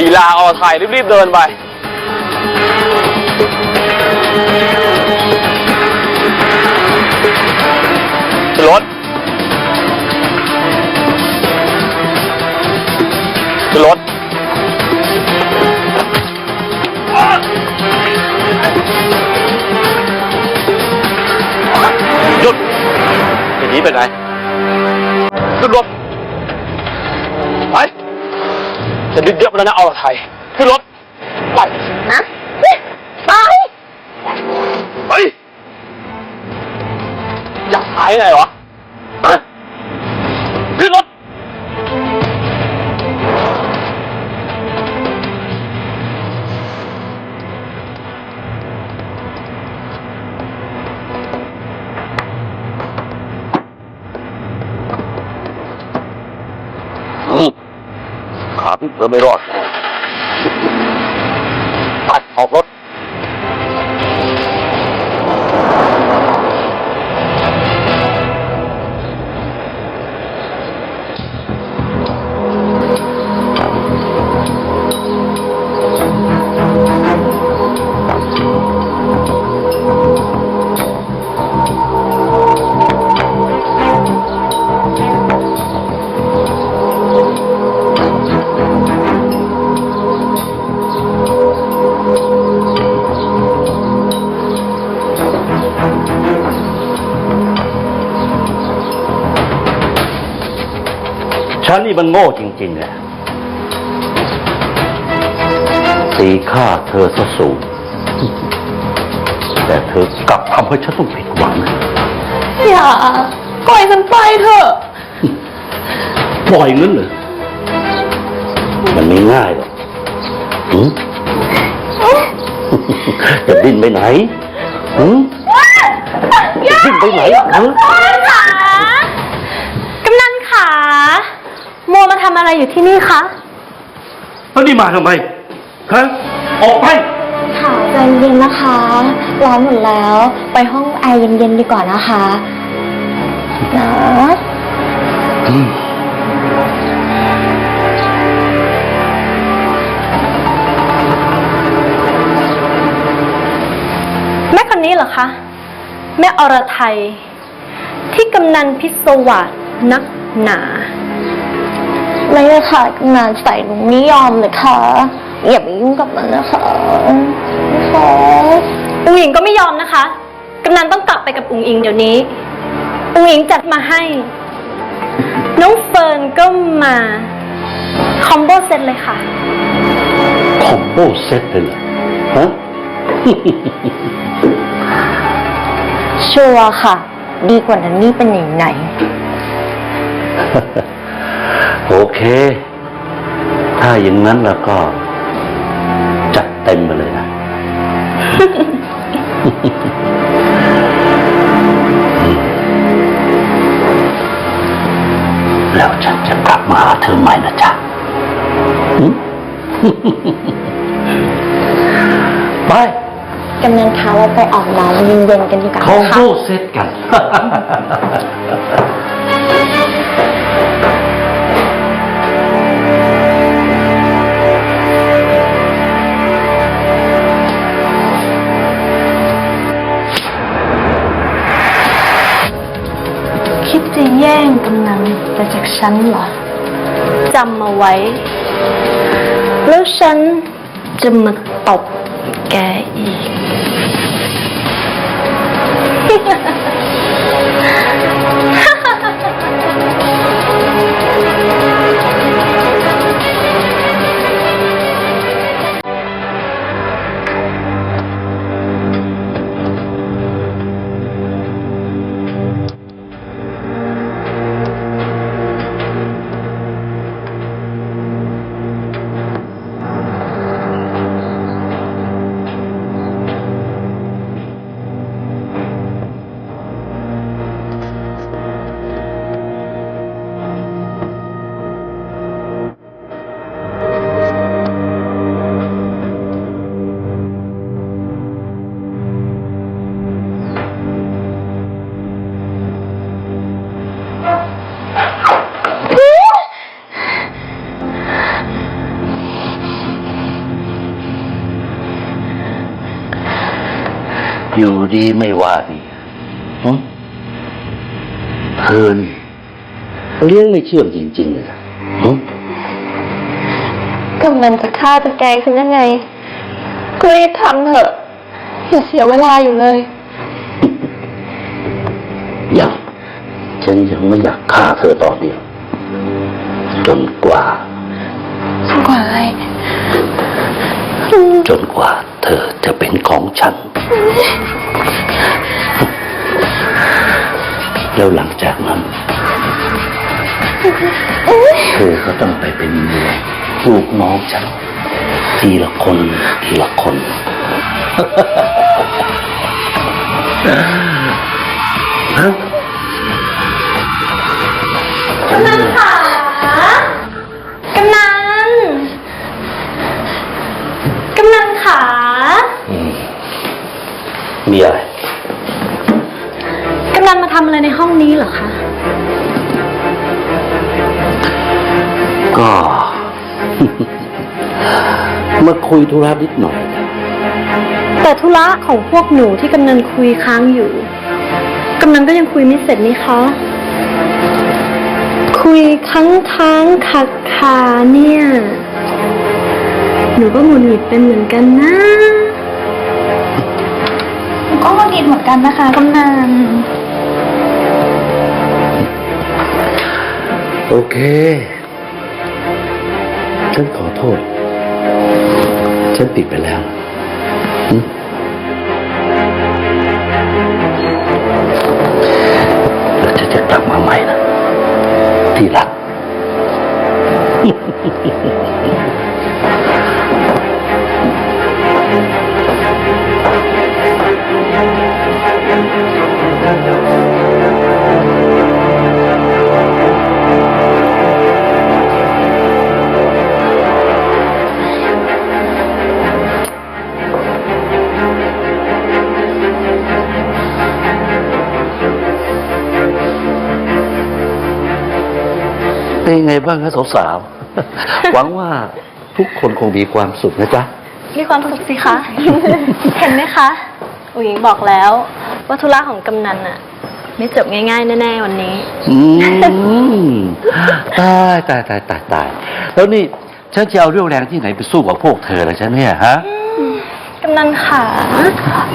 ลีลาออไทยรีบๆเดินไป รถรถหยุดอย่างนี้เป็นไงขึ้นรถ ไป จะดึกเยอะไปแล้วนะอรไทยขึ้นรถไปนะไปเฮ้ยอยากตายไงวะฮะขึ้นรถาพี่เพื่อไม่รอดปัดออกรถ ฉันนี่มันโง่จริงๆเลยตีค่าเธอซะสูง แต่เธอกลับทำให้ฉันต้องผิดหวัง อย่า ปล่อยฉันไปเถอะ ปล่อยงั้นเหรอมันไม่ง่ายหรอกหืมจะดิ้นไปไหนหืมจะดิ้นไปไหนหืม ขากำนันขาโมมาทำ อะไรอยู่ที่นี่คะแล้วนี่มาทำไมฮะออกไป ค่ะใจเย็นนะคะ ร้อนหมดแล้ว ไปห้องแอร์เย็นๆดีกว่านะคะนะแม่คนนี้เหรอคะ แม่อรไทย ที่กำนันพิศวาสนักหนา ไม่เลยค่ะกำนันใส่หนูไม่ยอมเลยค่ะ อย่าไปยุ่งกับมันนะคะนะคะอุ๋งอิงก็ไม่ยอมนะคะ กำนันต้องกลับไปกับอุ๋งอิงเดี๋ยวนี้ อุ๋งอิงจัดมาให้ น้องเฟิร์นก็มา คอมโบเซตเลยค่ะ คอมโบเซ็ตเลยเหรอฮะ ชัวร์ค่ะ ดีกว่านั้นนี่เป็นอย่างไหน โอเค ถ้าอย่างนั้นแล้วก็จัดเต็มไปเลยนะ แล้วฉันจะกลับมาหาเธอใหม่นะจ๊ะหืมไปกำนันคะเราไปอาบน้ำเย็นๆกันดีกว่าคอมนะโบคะเซ็ตกัน ฉันเหรอจำมาไว้ แล้วฉันจะมาตบแกอีก อยู่ดีไม่ว่าดีหึเธอนี่เลี้ยงไม่เชื่องจริงๆเลยนะหึกำนันจะฆ่าจะแกล้งฉันยังไงก็รีบทำเถอะ อย่าเสียเวลาอยู่เลย ยังฉันยังไม่อยากฆ่าเธอต่อเดียว จนกว่ากว่าอะไร จนกว่าเธอจะเป็นของฉัน แล้วหลังจากนั้นเธอก็ต้องไปเป็นเมียลูกน้องฉันทีละคนทีละคน ฮะ กำนันค่ะ ก็ มาคุยธุระนิดหน่อย แต่ธุระของพวกหนูที่กำนันคุยค้างอยู่ กำนันก็ยังคุยไม่เสร็จนี่คะ คุยค้างค้างๆคักคาเนี่ย หนูก็หงุดหงิดเป็นเหมือนกันนะหนูก็หงุดหงิดเหมือนกันนะคะกำนันโอเค ฉันขอโทษ ฉันติดไปแล้วแล้วฉันจะกลับมาใหม่นะที่รัก เป็นยังไงบ้างคะสาวๆ หวังว่าทุกคนคงมีความสุขนะจ๊ะ มีความสุขสิคะ เห็นไหมคะอุ๋ยบอกแล้วว่าธุระของกำนันอะไม่จบง่ายๆแน่ๆวันนี้ อืมตายตายตายตายตายแล้วนี่ฉันจะเอาเรี่ยวแรงที่ไหนไปสู้กับพวกเธอล่ะฉันเนี่ยฮะ กำนันขา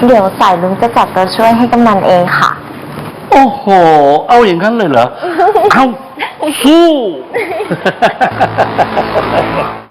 เดี๋ยวสายลุงจะจัดตัวช่วยให้กำนันเองค่ะ โอ้โห เอาอย่างนั้นเลยเหรอ เอาสู้